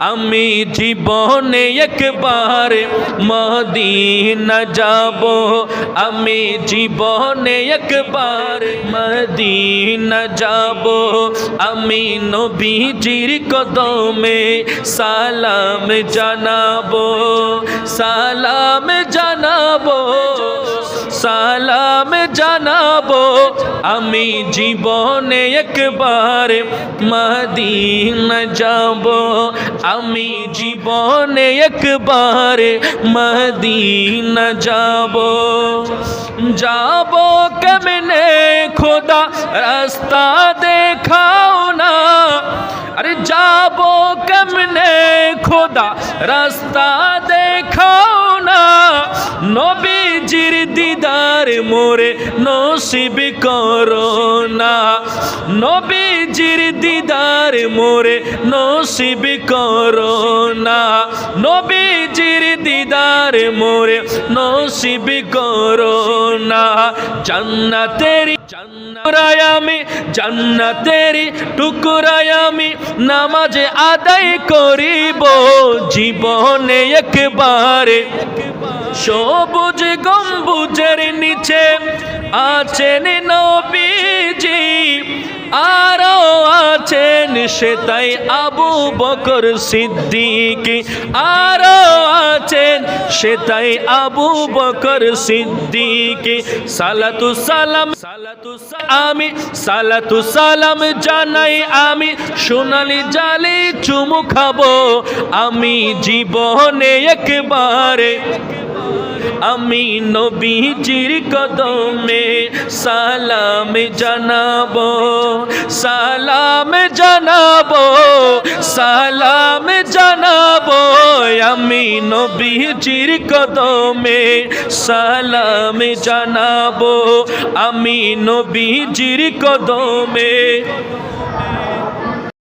আমি জীবনে একবার মদিনা যাব। আমি জীবনে একবার মদিনা যাব। আমি নবীজির কদমে সালাম জানাব। সালাম জানাব। সালাম জানাব। আমি জীবনে একবার মদিনা যাব। আমি জীবনে একবার মদিনা যাব। যাব কেমনে খোদা? রাস্তা দেখাও না। আরে যাব কেমনে খোদা? রাস্তা দেখাও না। নবীজির দিদার মোরে নসিব করো না। নবীজির দিদার মোরে নসিব করো না। নবীজির দিদার মোরে নসিব করো না। জান্নাতেরি জান্নারায় আমি, জান্নাতেরি টুকরায় নামাজে আদায় করিব। জীবনে একবারে সবুজ গম্বুজের নিচে আছেন নবীজি, আরও আছেন সে তাই আবু বকর সিদ্দিক, আরও আছেন সে তাই আবু বকর সিদ্দিক। সালাতু সালাম, সালাতু আমি সালাতু সালাম জানাই, আমি সোনালি জালি চুমু খাব, আমি জীবনে একবারে আমি নবীজির কদমে সালাম জানাব সালাম জানাব সালাম জানাব। আমি নবীজির কদমে সালাম জানাব, আমি নবীজির কদমে